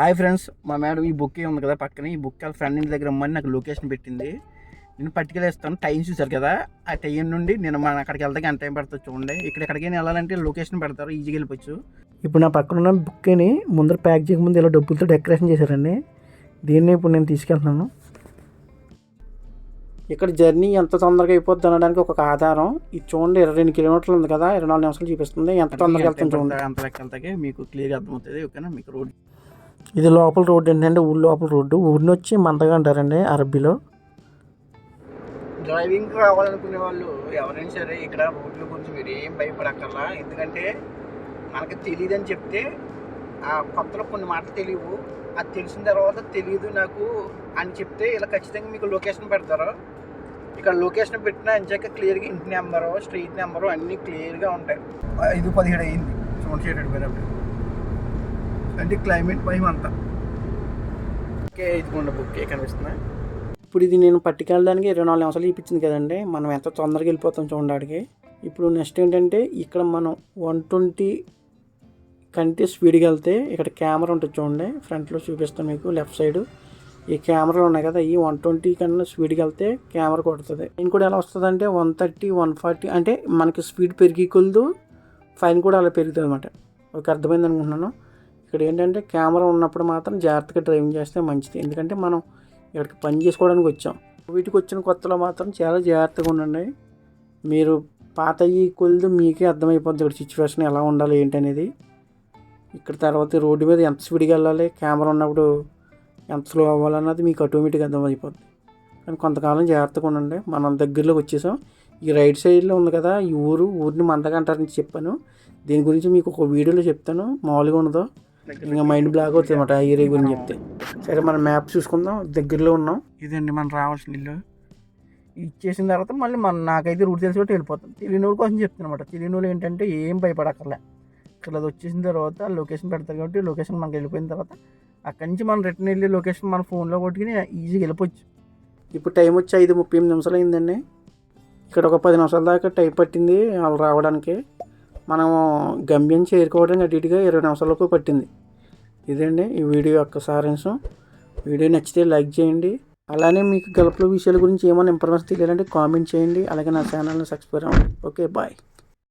Hi friends మా madam ఈ book ఉంది కదా పక్కన. ఈ బుక్ వాళ్ళ ఫ్రెండ్ ఇంటి దగ్గర అమ్మని నాకు లొకేషన్ పెట్టింది. నేను పట్టుకెళ్ళి ఇస్తాను టైం చూసారు కదా. ఆ టైం నుండి నేను మన అక్కడికి వెళ్తే ఎంత టైం పడుతుంది చూడండి. ఇక్కడ ఎక్కడికైనా వెళ్ళాలంటే లొకేషన్ పెడతారు. ఈజీగా వెళ్ళిపోవచ్చు. ఇప్పుడు నా పక్కన ఉన్న బుక్ని ముందర ప్యాక్ చేయకముందు ఇలా డబ్బులతో డెకరేషన్ చేశారండి. దీన్ని ఇప్పుడు నేను తీసుకెళ్తున్నాను. ఇక్కడ జర్నీ ఎంత తొందరగా అయిపోద్ది అనడానికి ఒక ఆధారం. ఇది చూడండి ఇరవై రెండు కిలోమీటర్లు ఉంది కదా. ఇరవై నాలుగు నిమిషాలు చూపిస్తుంది. ఎంత తొందరగా వెళ్తాం చూడండి. అంత లెక్క వెళ్తాకే మీకు క్లియర్గా అర్థమవుతుంది. ఓకేనా? మీకు రోడ్ ఇది లోపల రోడ్డు ఏంటంటే ఊళ్ళో లోపల రోడ్డు. ఊరిని వచ్చి మందగా అంటారండి అరబ్బీలో. డ్రైవింగ్ రావాలనుకునే వాళ్ళు ఎవరైనా సరే ఇక్కడ రోడ్ల గురించి మీరు ఏం భయపడక్కర్లా. ఎందుకంటే మనకి తెలియదని చెప్తే ఆ కొత్తలో కొన్ని మాటలు తెలియవు. అది తెలిసిన తర్వాత తెలియదు నాకు అని చెప్తే ఇలా ఖచ్చితంగా మీకు లొకేషన్ పెడతారు. ఇక్కడ లొకేషన్ పెట్టినా ఇంచాక క్లియర్గా ఇంటి నెంబరు స్ట్రీట్ నెంబరు అన్నీ క్లియర్గా ఉంటాయి. ఐదు పదిహేడు అయింది. చూడండి చేయడం అంటే క్లైమేట్ భయం అంతా. ఓకే ఇదిగోండి కనిపిస్తుంది? ఇప్పుడు ఇది నేను పట్టుకెళ్ళడానికి ఇరవై నాలుగు నిమిషాలు చూపించింది కదండి. మనం ఎంత తొందరగా వెళ్ళిపోతాం చూడడానికి ఇప్పుడు నెక్స్ట్ ఏంటంటే ఇక్కడ మనం వన్ ట్వంటీ కంటే స్పీడ్కి వెళ్తే ఇక్కడ కెమెరా ఉంటుంది చూడండి. ఫ్రంట్లో చూపిస్తాను మీకు లెఫ్ట్ సైడ్ ఈ కెమెరాలు ఉన్నాయి కదా ఈ వన్ ట్వంటీ కన్నా స్పీడ్కి వెళ్తే కెమెరా కొడుతుంది. ఫైన్ కూడా ఎలా వస్తుంది అంటే వన్ థర్టీ వన్ ఫార్టీ అంటే మనకి స్పీడ్ పెరిగి కొలదు ఫైన్ కూడా అలా పెరుగుతుంది అనమాట ఓకే అర్థమైంది అనుకుంటున్నాను. ఇక్కడ ఏంటంటే కెమెరా ఉన్నప్పుడు మాత్రం జాగ్రత్తగా డ్రైవింగ్ చేస్తే మంచిది. ఎందుకంటే మనం ఇక్కడికి పని చేసుకోవడానికి వచ్చాం. వీటికి వచ్చిన కొత్తలో మాత్రం చాలా జాగ్రత్తగా ఉండండి. మీరు పాత ఈ కొలదు మీకే అర్థమైపోద్ది ఇక్కడ సిచ్యువేషన్ ఎలా ఉండాలి ఏంటనేది. ఇక్కడ తర్వాత రోడ్డు మీద ఎంత స్పీడ్గా వెళ్ళాలి కెమెరా ఉన్నప్పుడు ఎంత స్లో అవ్వాలన్నది మీకు ఆటోమేటిక్గా అర్థమైపోద్ది. కానీ కొంతకాలం జాగ్రత్తగా ఉండండి. మనం దగ్గరలోకి వచ్చేసాం. ఈ రైట్ సైడ్లో ఉంది కదా ఈ ఊరు ఊరిని మందగా అంటారని చెప్పాను. దీని గురించి మీకు ఒక వీడియోలో చెప్తాను. మామూలుగా ఉండదు. ఇంకా మైండ్ బ్లాక్ అవుతుంది అనమాట ఆ ఏరియా గురించి చెప్తే. సరే మనం మ్యాప్ చూసుకుందాం. దగ్గరలో ఉన్నాం. ఇదండి మనం రావాల్సిన ఇల్లు. ఇచ్చేసిన తర్వాత మళ్ళీ మన నాకైతే రూట్ తెలిసి పెట్టి వెళ్ళిపోతాం. తెలియని వాళ్ళ కోసం చెప్తాను అనమాట తెలియని వాళ్ళు ఏంటంటే ఏం భయపడక్కర్లే. ఇక్కడ అది వచ్చేసిన తర్వాత లొకేషన్ పెడతారు కాబట్టి లొకేషన్ మనకి వెళ్ళిపోయిన తర్వాత అక్కడి నుంచి మనం రిటర్న్ వెళ్ళి లొకేషన్ మన ఫోన్లో కొట్టుకుని ఈజీగా వెళ్ళిపోవచ్చు. ఇప్పుడు టైం వచ్చి ఐదు ముప్పై ఎనిమిది నిమిషాలు అయిందండి. ఇక్కడ ఒక పది నిమిషాల దాకా టైం పట్టింది వాళ్ళు రావడానికి. మనం గమ్యం చేరుకోవడానికి అటు ఇటుగా ఇరవై నిమిషాలకు పట్టింది. ఇదండి ఈ వీడియో యొక్క సారాంశం. వీడియో నచ్చితే లైక్ చేయండి. అలానే మీకు గల్ఫ్లో విషయాల గురించి ఏమైనా ఇన్ఫర్మేషన్ తెలియాలంటే కామెంట్ చేయండి. అలాగే నా ఛానల్ని సబ్స్క్రైబ్ అవ్వండి. Okay bye